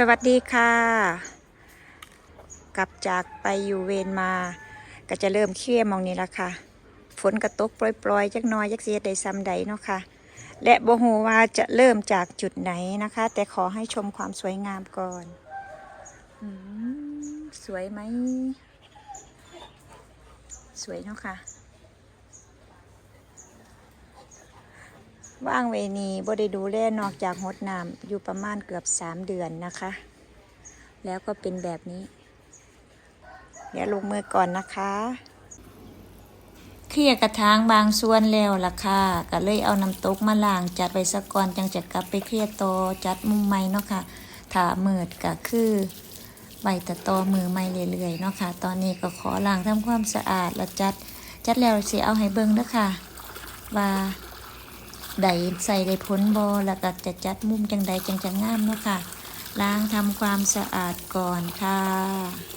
สวัสดีค่ะ กลับจากไปอยู่เวรมา ก็จะเริ่มเครียดมองนี้ละค่ะ ฝนกระตกปล่อยๆจักน้อยจักเสียได้ซ้ำใดเนาะค่ะ และโบฮูว่าจะเริ่มจากจุดไหนนะคะ แต่ขอให้ชมความสวยงามก่อนอสวยไหม สวยเนาะค่ะ ว่างเวนีบ่ได้ดูแลนอกจากหดน้ำอยู่ประมาณเกือบสามเดือนนะคะ แล้วก็เป็นแบบนี้ เดี๋ยวลงมือก่อนนะคะเคลียกระถางบางส่วนแล้วล่ะค่ะก็เลยเอาน้ำตกมาล้างจัดไว้สักก่อนจังจะกลับไปเคลียร์โตจัดมุมใหม่เนาะค่ะถ้ามืดก็คือใบตะตอมือใหม่เรื่อยๆเนาะค่ะ ตอนนี้ก็ขอล้างทำความสะอาดแล้วจัด จัดแล้วสิเอาให้เบิ่งเด้อค่ะ ว่า ใดใส่ได้พ้นบอแล้วก็จะจัดมุมจังใดจังจะงามเนาะค่ะ ล้างทำความสะอาดก่อนค่ะ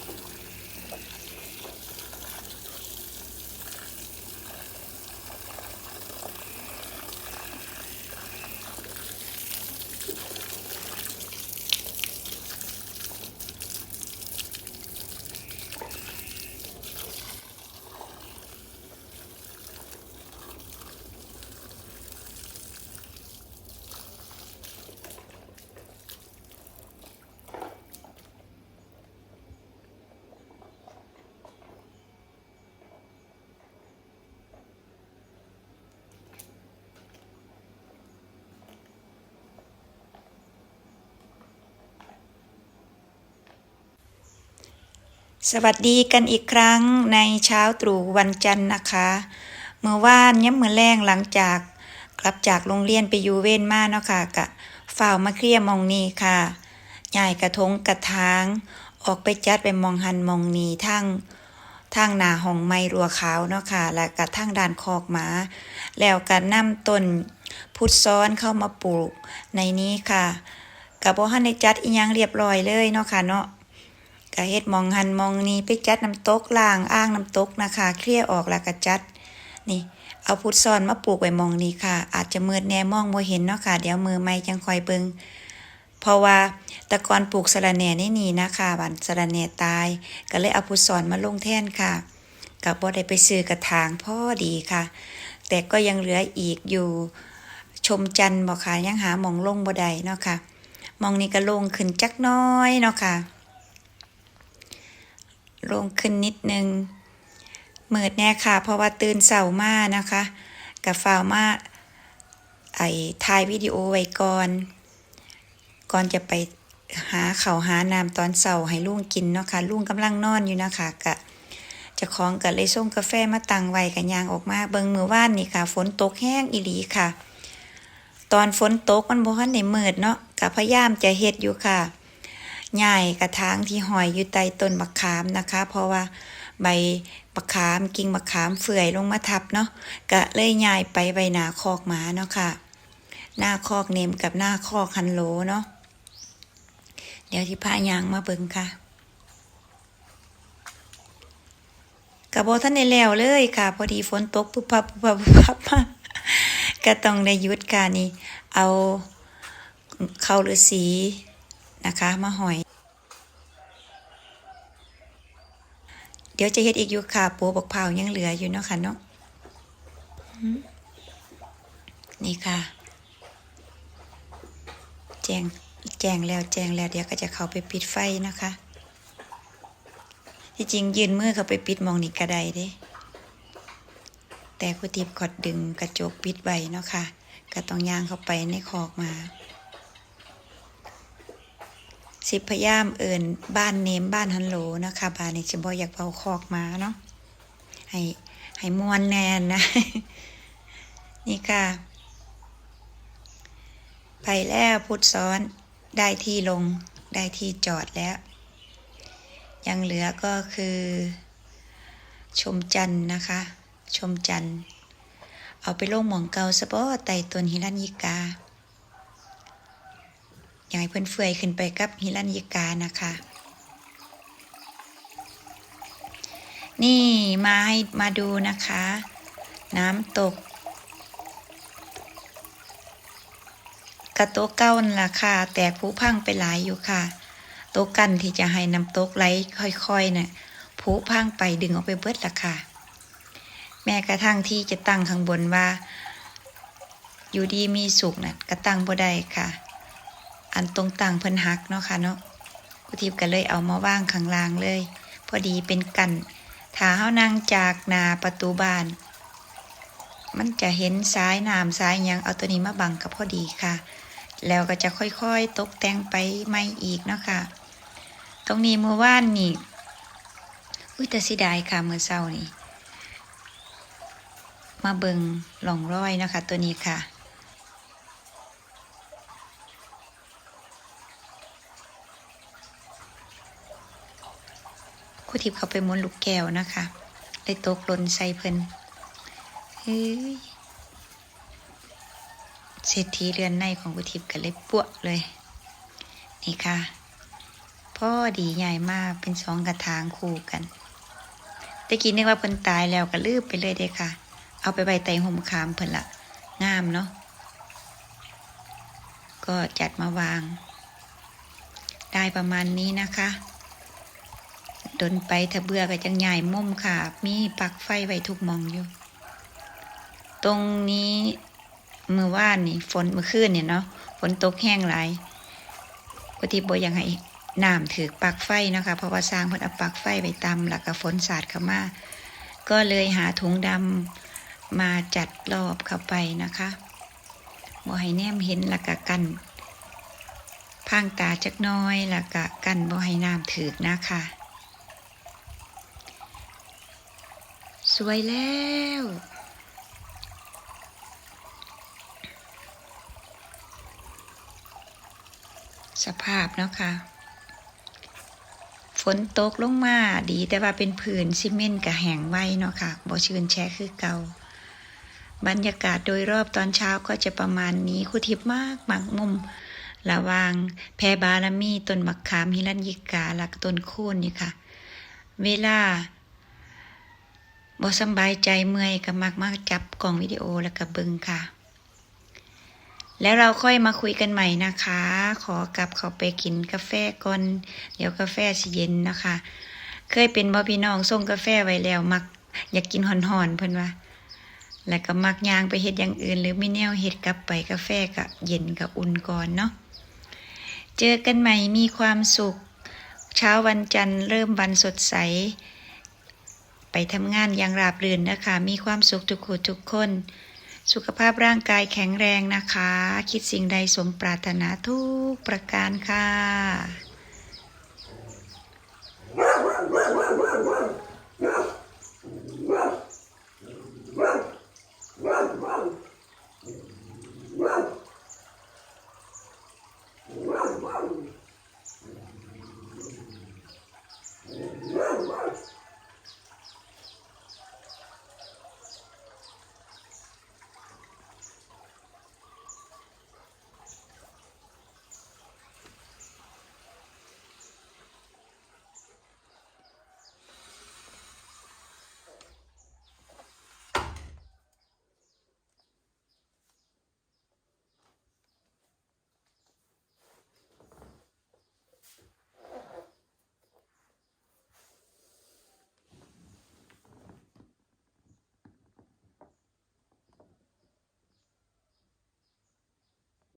สวัสดีกันอีกครั้งในเช้าตรู่วันจันทร์นะคะ เมื่อวานย้ำมือแรงหลังจาก กลับจากโรงเรียนไปอยู่เว้นมาเนาะค่ะกะฝ่าวมาเคลียมองนีค่ะใหญ่กระทงกระถาง ออกไปจัดไปมองหันมองนีทั้งทางหนาห้องไม้รัวขาวเนาะค่ะ และกระทั่งด่านคอกหมา แล้วก็นำต้นพุทธซ้อนเข้ามาปลูกในนี้ค่ะกับบ่ทันได้จัดอีหยังเรียบร้อยเลยเนาะค่ะเนาะ ก็เฮ็ดมองหันมองนี้ไปจัดน้ำตกล่างอ่างน้ำตกนะคะ เคลียออกแล้วก็จัด นี่เอาพุทซ้อนมาปลูกไว้มองนี้ค่ะ อาจจะมืดแน่มองบ่เห็นเนาะค่ะ เดี๋ยวมือไม่จังคอยเบิงเพราะว่าตะกอนปลูกสะระแหน่นี่นี่นะคะบันสะระแหน่ตาย ก็เลยเอาพุทซ้อนมาลงแท่นค่ะกับบ่ได้ไปซื้อกระถางพอดีค่ะ แต่ก็ยังเหลืออีกอยู่ชมจันทร์บ่ค่ะยังหาหมองลงบ่ได้เนาะค่ะมองนี้ก็ลงขึ้นจักน้อยเนาะค่ะ ลงขึ้นนิดนึงเมิดแน่ค่ะ เพราะว่าตื่นเสาร์มานะคะกับฟาวมาไอ้ถ่ายวิดีโอไว้ก่อน ก่อนจะไปหาเขาหาน้ำตอนเสาร์ให้ลุงกินเนาะค่ะลุงกำลังนอนอยู่นะคะกะจะคล้องกับเลยส่งกาแฟมาตังไว้กันยางออกมาเบิงมือว่านนี่ค่ะ ฝนตกแห้งอีหลีค่ะ ตอนฝนตกมันบ่ทันได้มืดเนาะกะพยายามจะเฮ็ดอยู่ค่ะ ใหญ่กระถางที่หอยอยู่ใต้ต้นมะขามนะคะ เพราะว่าใบมะขามกิ่งมะขามเฟื่อยลงมาทับเนาะก็เลยใหญ่ไปใบหนาคอกหมาเนาะค่ะ หน้าคอกเนมกับหน้าคอกคันโลเนาะเดี๋ยวที่พายางมาเบิ่งค่ะกระโบท่านในแล้วเลยค่ะ พอดีฝนตกปุ๊บพับปุ๊บพับปุ๊บพับมาก็ต้องได้ยุดการนี่ เอาเข้าฤาษี นะคะมาหอย เดี๋ยวจะเฮ็ดอีกอยู่ค่ะปูบกเผายังเหลืออยู่เนาะค่ะเนาะอืมนี่ค่ะ แจงแจงแล้วแจงแล้วเดี๋ยวก็จะเข้าไปปิดไฟนะคะ ที่จริงยืนมือเข้าไปปิดมองนี่ก็ได้เด้แต่กุฏิบกดดึงกระจกปิดไว้เนาะค่ะ ก็ต้องย่างเข้าไปในคอกมา สิพยายามเอินบ้านเนมบ้านฮันโหลนะคะบ้านนี้จะบอกอยากเผาคอกมาเนาะให้ให้มวนแนนนะ นี่ค่ะ ไปแล้วพุทธซ้อนได้ที่ลงได้ที่จอดแล้ว ยังเหลือก็คือ ชมจันทร์นะคะ ชมจันทร์เอาไปลงหมองเกาสะบอไตต้นหิรันยิกา อยากให้เพื่อนเฟื่อยขึ้นไปกับฮิรันยิกานะคะ นี่มาให้มาดูนะคะ น้ำตก กระโตเก้านล่ะค่ะ แตกผุพังไปหลายอยู่ค่ะ โตกันที่จะให้น้ำตกไหลค่อยๆเนี่ยผุพังไปดึงออกไปเบิดละค่ะ แม้กระทั่งที่จะตั้งข้างบนว่า อยู่ดีมีสุขน่ะก็ตั้งบ่ได้ค่ะ อันตรงตั้งเพิ่นหักเนาะค่ะเนาะกุทิพย์ก็เลยเอามาว่างข้างล่างเลย พอดีเป็นกันถ้าเฮานั่งจากนาประตูบ้าน มันจะเห็นซ้ายน้ำซ้ายยังเอาตัวนี้มาบังกับพอดีค่ะ แล้วก็จะค่อยๆตกแต่งไปไม่อีกเนาะค่ะตรงนี้เมื่อวานนี่อุ้ยแต่สิดายค่ะเมื่อเช้านี่มาเบิงหลองร้อยนะคะตัวนี้ค่ะ ครูทิพย์เขาไปม้วนลูกแก้วนะคะเลยตกหล่นใส่เพิ่นเฮ้ยเศรษฐีเรือนในของครูทิพย์ก็เลยปวกเลย นี่ค่ะพ่อดีใหญ่มากเป็นสองกระถางคู่กันแต่กี้นึกว่าเพิ่นตายแล้วก็ลืบไปเลยเด้ค่ะ เอาไปใบไตรห่มขามเพิ่นละงามเนาะก็จัดมาวาง ได้ประมาณนี้นะคะ ดนไปถ้าเบื่อก็จังใหญ่มุมค่ะ มีปลักไฟไว้ทุกมองอยู่ ตรงนี้มือว่านนี่ ฝนเมื่อคืนเนี่ยเนาะฝนตกแห้งหลายปกติบยังให้น้ำถือปลักไฟนะคะเพราะว่าสร้างเพิ่นเอาปลักไฟไว้ตำแล้วก็ฝนสาดเข้ามาก็เลยหาถุงดำมาจัดรอบเข้าไปนะคะบ่ให้แนมเห็นแล้วก็กันพางตาจักน้อยแล้วก็กันบ่ให้น้ำถือนะคะ วยแล้ว สภาพเนาะค่ะ ฝนตกลงมาดีแต่ว่าเป็นผืนซีเมนต์กับแห้งไว้เนาะค่ะบ่ชื้นแช่คือเก่าบรรยากาศโดยรอบตอนเช้าก็จะประมาณนี้คุทิพย์มากหมากมุมระวางแพรบารมีต้นมะขามฮิรัญยิกาและก็ต้นโค่นนี่ค่ะ เวลา บ่สบายใจเมื่อยก็มักมาจับกล่องวิดีโอแล้วก็เบิ่งค่ะ แล้วเราค่อยมาคุยกันใหม่นะคะ ขอกลับเขาไปกินกาแฟก่อน เดี๋ยวกาแฟสิเย็นนะคะ เคยเป็นบ่พี่น้องส่งกาแฟไว้แล้วมักอยากกินห่อนๆเพิ่นว่า แล้วก็มักย่างไปเฮ็ดอย่างอื่น หรือไม่แนวเฮ็ดกลับไปกาแฟก็เย็นกับอุ่นก่อนเนาะ เจอกันใหม่มีความสุข เช้าวันจันทร์เริ่มวันสดใส ไปทำงานอย่างราบรื่นนะคะ มีความสุขทุกคนทุกคน สุขภาพร่างกายแข็งแรงนะคะ คิดสิ่งใดสมปรารถนาทุกประการค่ะ